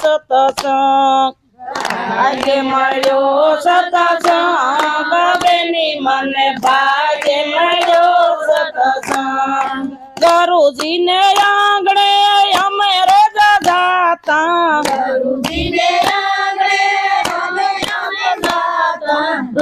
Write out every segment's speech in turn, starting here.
સતસંગ. ભાગ્ય મળ્યો સતસંગ. બેની મને ભાગ્ય મળ્યો સતસંગ. ગુરુજીને આંગણે અમે રોજ જાતા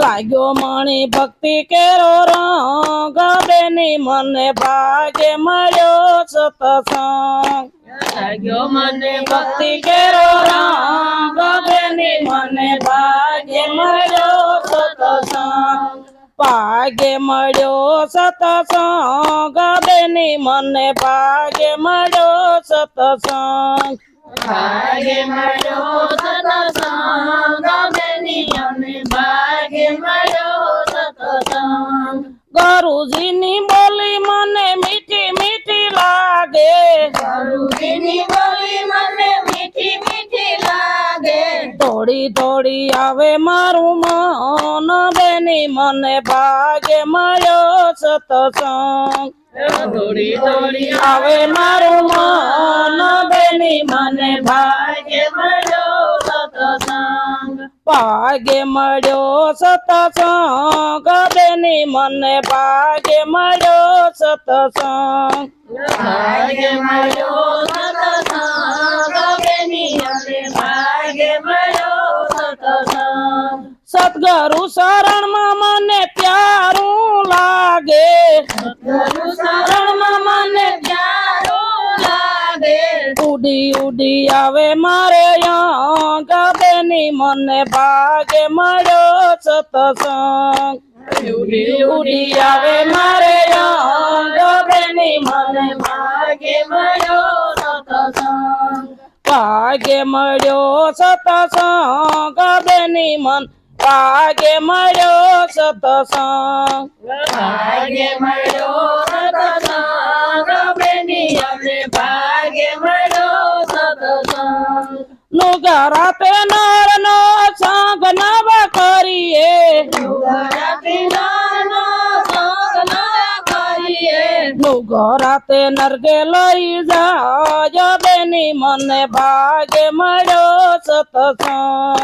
લાગ્યો મણી ભક્તિ કેરો રંગ. બેની મને ભાગ્ય મળ્યો સતસંગ. લાગ્યો મને ભક્તિ કેરો રંગ બેની મને ભાગ્ય મળ્યો સતસંગ. ભાગ્ય મળ્યો સતસંગ બેની મને ભાગ્ય મળ્યો સતસંગ. ભાગ્ય મળ્યો સતસંગ બેની મને ભાગ્ય મળ્યો સતસંગ. ગુરુજીની બોલી મને થોડી થોડી આવે મારું મન. બેની મને ભાગે મળ્યો સતસંગ. થોડી થોડી આવે મારું મન. બેની મને ભાગે મળ્યો સતસંગ. ભાગ્ય મળ્યો સતસંગ. બેની મને ભાગે મળ્યો સતસંગ. ભાગે મળ્યો સતસંગ. બેની મને ભાગે મળ્યો સતસંગ શરણ શરણમાં મને પ્યારું લાગે. શરણ મને પ્યારું લાગે. ઉડી ઉડી આવે મારે યંગ બેની મને ભાગે મળ્યો સતસંગ. ઉડી ઉડી આવે મારે યંગ બેની મને ભાગે મળ્યો સતસંગ. ભાગે મળ્યો સતસંગ બેની મન ભાગ્ય મળ્યો સતસંગ. ભાગે મળ્યો સતસંગ. પ્રેમી અમને ભાગ્ય મળ્યો સતસંગ. નુગરાતે નર નો સંગ નવ કરીએ. નુગરાતે નરગે લઈ જાય બેની મને ભાગે મળ્યો સતસંગ.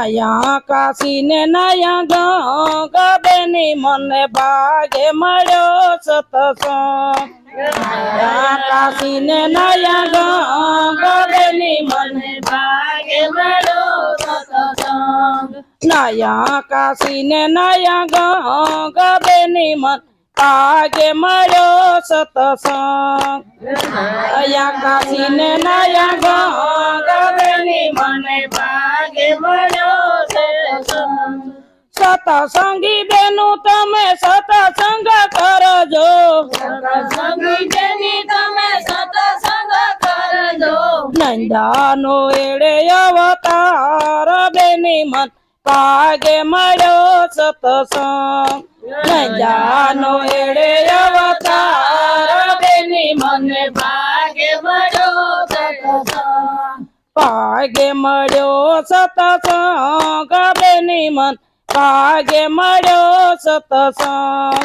નયા કાશી ને નયા ગંગ બેની મને ભાગે મળ્યો સતસંગ કાશી ને નયા ગંગ બેની મને ભાગે મળ્યો સતસંગ નયા કાશી ને નયા ગંગ બેની મન આગે મળ્યો સતસંગ નયા કાશી ને નયા સતસંગી બેનો તમે સતસંગ કરજો. સત્સંગી જેની તમે સત્સંગ કરજો. નંદાનો એડે અવતાર બેની મન પાગે મળ્યો સતસંગ નંદાનો એડે અવતાર બેની મન પાગે મળ્યો સતસંગ પાગે મળ્યો સતસંગ બેની મન ભાગ્ય મળ્યો સતસંગ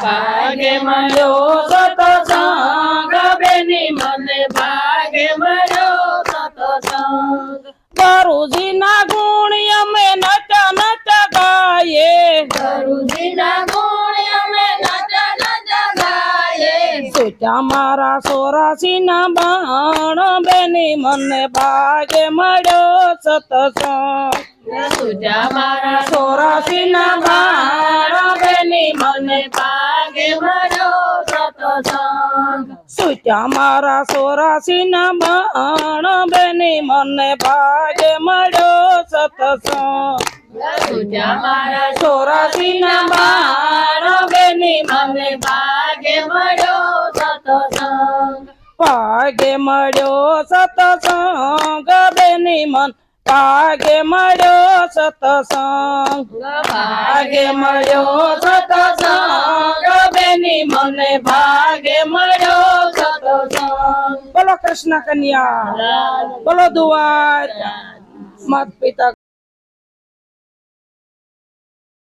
ભાગે મળ્યો સતસંગ બેની મને ભાગે મળ્યો સતસંગ ગુરુજી ના ગુણ અમે નચ નચ ગાયે ગુરુજીના ગુણ અમે નચ નચ ગાયે સુચા મારા સોરાસી ના બાણ. બેની મને ભાગે મળ્યો સતસંગ સુજા મારા સોરાસી ના બાણ બેની મને પાગે મળ્યો સત્સંગ સુચા મારા સોરાસી ના બાણ બેની મને ભાગે મળ્યો સતસંગ સુજા મારા સોરાસી ના બાણ બેની મને ભાગે મળ્યો સત્સંગ ભાગે મળ્યો સતસંગ બેની મન ભાગે મળ્યો સતસંગ. ભાગે મળ્યો સતસંગ. બેની મને ભાગે મળ્યો સતસંગ. બોલો કૃષ્ણ કન્યા. બોલો દુવાર માત પિતા